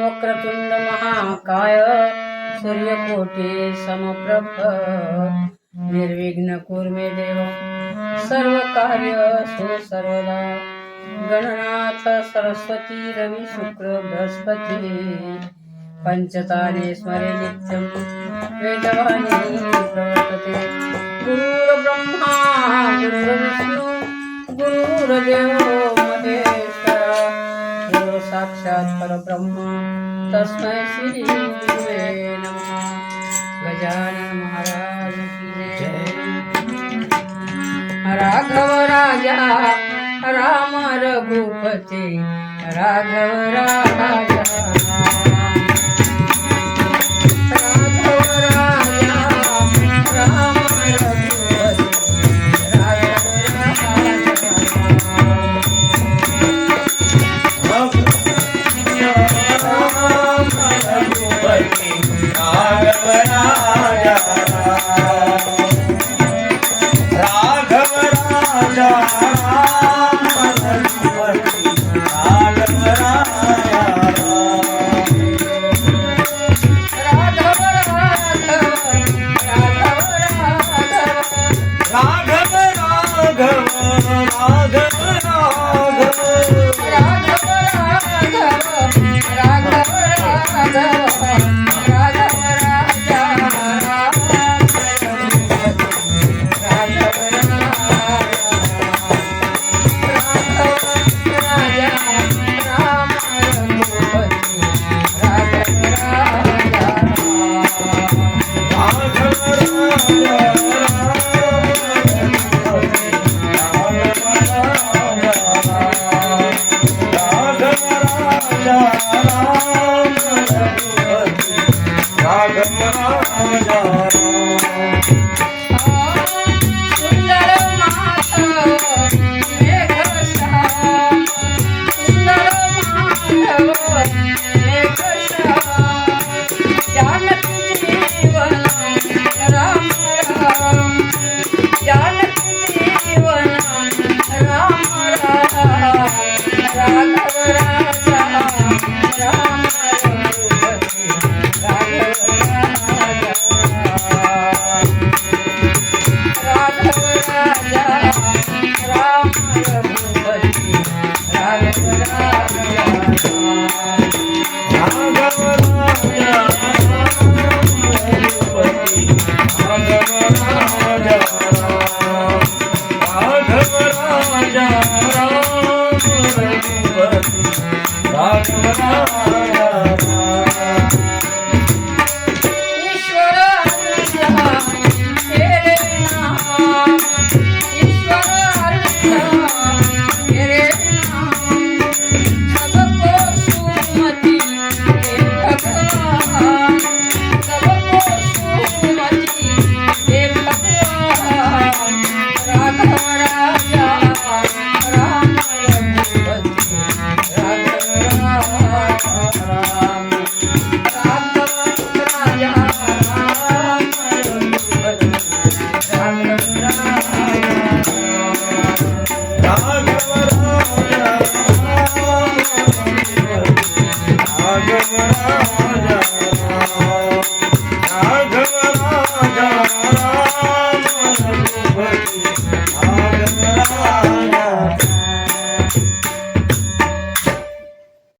वक्रतुंड महाकाय सूर्यकोटी समप्रभ निर्विघ्न कुर्मे देव। सर्व कार्य सर्वदा गणनाथ सरस्वती रवी शुक्र बृहस्पती। पंचताने स्मरे नित्यम वेदवाणी प्रवर्तते। गुरुर्ब्रह्मा गुरुर्विष्णू गुरुर्देव સાક્ષાત પરબ્રહ્મ તસ્મૈ શ્રી નમઃ ગજાનન મહારાજ રાઘવ રાજા રામ રઘુપતિ રાઘવ રાજા राघव राजा. Ram Ram Ram